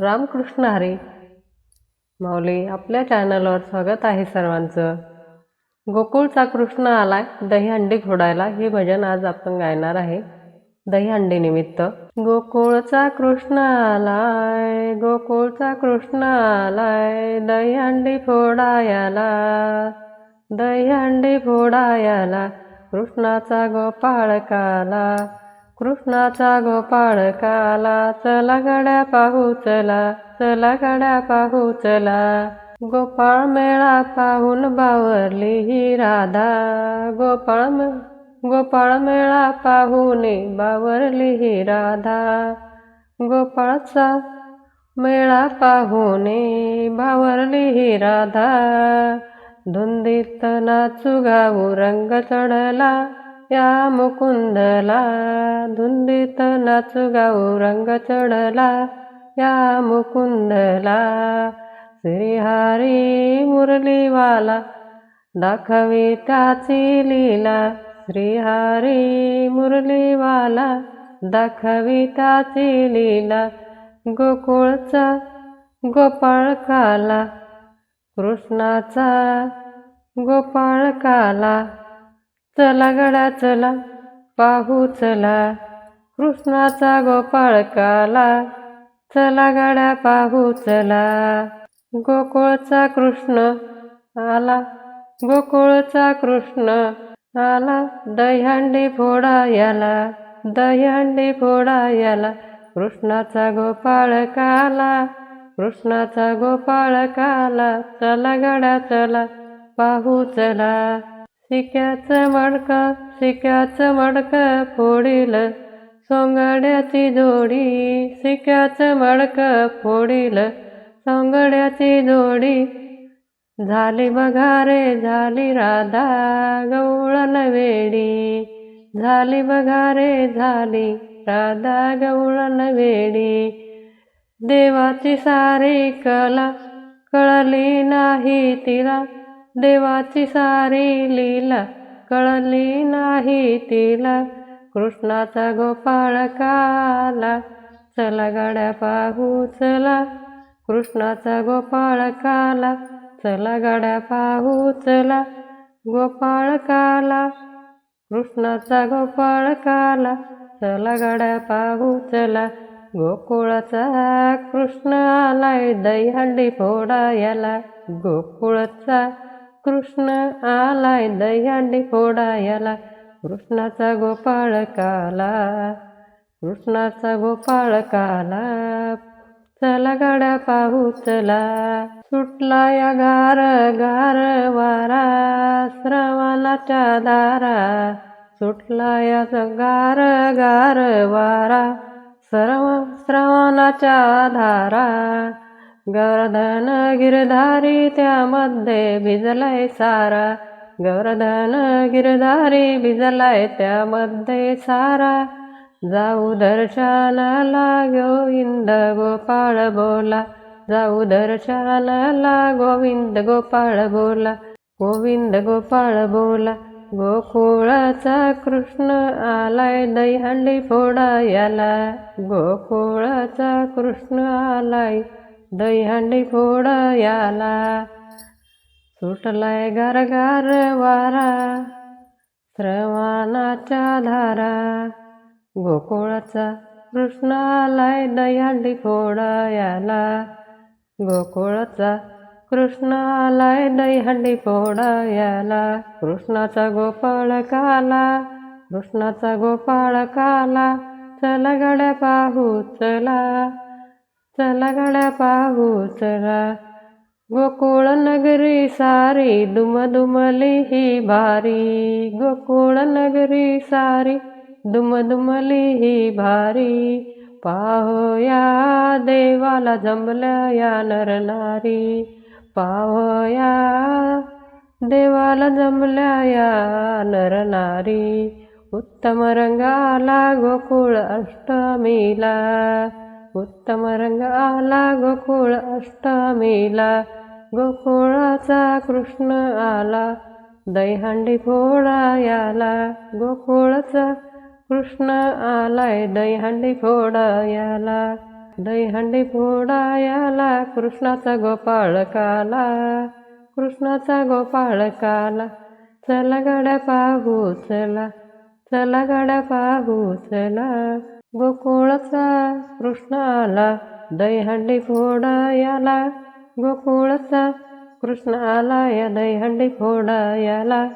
रामकृष्ण हरी. माऊली आपल्या चॅनलवर स्वागत आहे सर्वांचं. गोकुळचा कृष्ण आलाय दहीहंडी फोडायला हे भजन आज आपण गायणार आहे. दहीहंडी निमित्त. गोकुळचा कृष्ण आलाय गोकुळचा कृष्ण आलाय दहीहंडी फोडायला. दहीहंडी फोडायला कृष्णाचा गोपाळ काला. कृष्णाचा गोपाळ काला चला गड्या पाहू चला चला गड्या पाहू चला गोपाळ मेळा पाहून बावरली ही राधा. गोपाळ मे गोपाळ मेळा पाहून बावरली ही राधा. गोपाळचा मेळा पाहुणे बावरली ही राधा. धुंदीत नाचू गाऊ रंग चढला. या मुकुंदला धुंदीत नाचू गाऊ रंग चढला. या मुकुंदला श्रीहरी मुरलीवाला दाखवी त्याची लीला. श्रीहरी मुरलीवाला दाखवी त्याची लीला. गोकुळचा गोपाळ काला कृष्णाचा गोपाळ काला. चला गड्या चला. पाहू चला. कृष्णाचा गोपाळ काला. चला गाड्या पाहू चला. गोकुळचा कृष्ण आला. गोकुळचा कृष्ण आला. दह्यांडी फोडा याला. दह्यांडी फोडा याला. कृष्णाचा गोपाळ काला. कृष्णाचा गोपाळ काला. चला गाड्या चला. पाहू चला. शिक्याचं मडकं शिक्याचं मडकं फोडील. सोंगड्याची जोडी शिक्याचं मडकं फोडील. सोंगड्याची जोडी झाली बघारे झाली राधा गवळण वेडी. झाली बघारे झाली राधा गवळण वेडी. देवाची सारी कला कळली नाही तिला. देवाची सारी लीला कळली नाही तिला. कृष्णाचा गोपाळ काला चला गाड्या पाहू चला. कृष्णाचा गोपाळ काला चला गाड्या पाहू चला. गोपाळ काला कृष्णाचा गोपाळ काला चला गाड्या पाहू चला. गोकुळाचा कृष्ण आलाय दहीहंडी फोडा याला गोकुळाचा कृष्ण आलाय दह्यांडी फोडायला कृष्णाचा गोपाळ काला कृष्णाचा गोपाळ काला. चला गाड्या पाहू चला. सुटला या गार गार वारा श्रवणाच्या दारा. सुटला या गार गार वारा सर्व श्रवणाच्या धारा गौरधन गिरधारी त्यामध्ये भिजलाय सारा. गौरधन गिरधारी भिजलाय त्यामध्ये सारा. जाऊ दर्शनाला गोविंद गोपाळ बोला. जाऊ दर्शनाला गोविंद गोपाळ बोला. गोविंद गोपाळ बोला. गोकुळाचा कृष्ण आलाय दहीहंडी फोडायला गोकुळाचा कृष्ण आलाय. दहीहंडी फोडा याला. सुटलाय गारगार वारा श्रवणाच्या धारा. गोकुळाचा कृष्णालाय दहीहंडी याला. गोकुळाचा कृष्णालाय दहीहंडी याला. कृष्णाचा गोपाळ काला कृष्णाचा गोपाळ काला. चला गड्या पाहू चला. चला गड्या पाहू चला गोकुळ नगरी सारी दुमदुमली ही भारी गोकुळ नगरी सारी दुमदुमली ही भारी पाहोया देवाला जमल्या या नरनारी पाहोया देवाला जमल्या या नरनारी उत्तम रंगाला गोकुळ अष्टमीला उत्तम रंग आला गोकुळ अष्टमीला. गोकुळाचा कृष्ण आला दहीहंडी फोडा याला गोकुळाचा कृष्ण आलाय दहीहंडी फोडा याला दहीहंडी फोडायाला कृष्णाचा गोपाळ काला. कृष्णाचा गोपाळ काला. चला गाड्या पाहू चला. चला गाड्या पाहू चला. गोकुळचा कृष्ण आला दहीहंडी फोडायाला. गोकुळचा कृष्ण आला या दहीहंडी फोडायाला.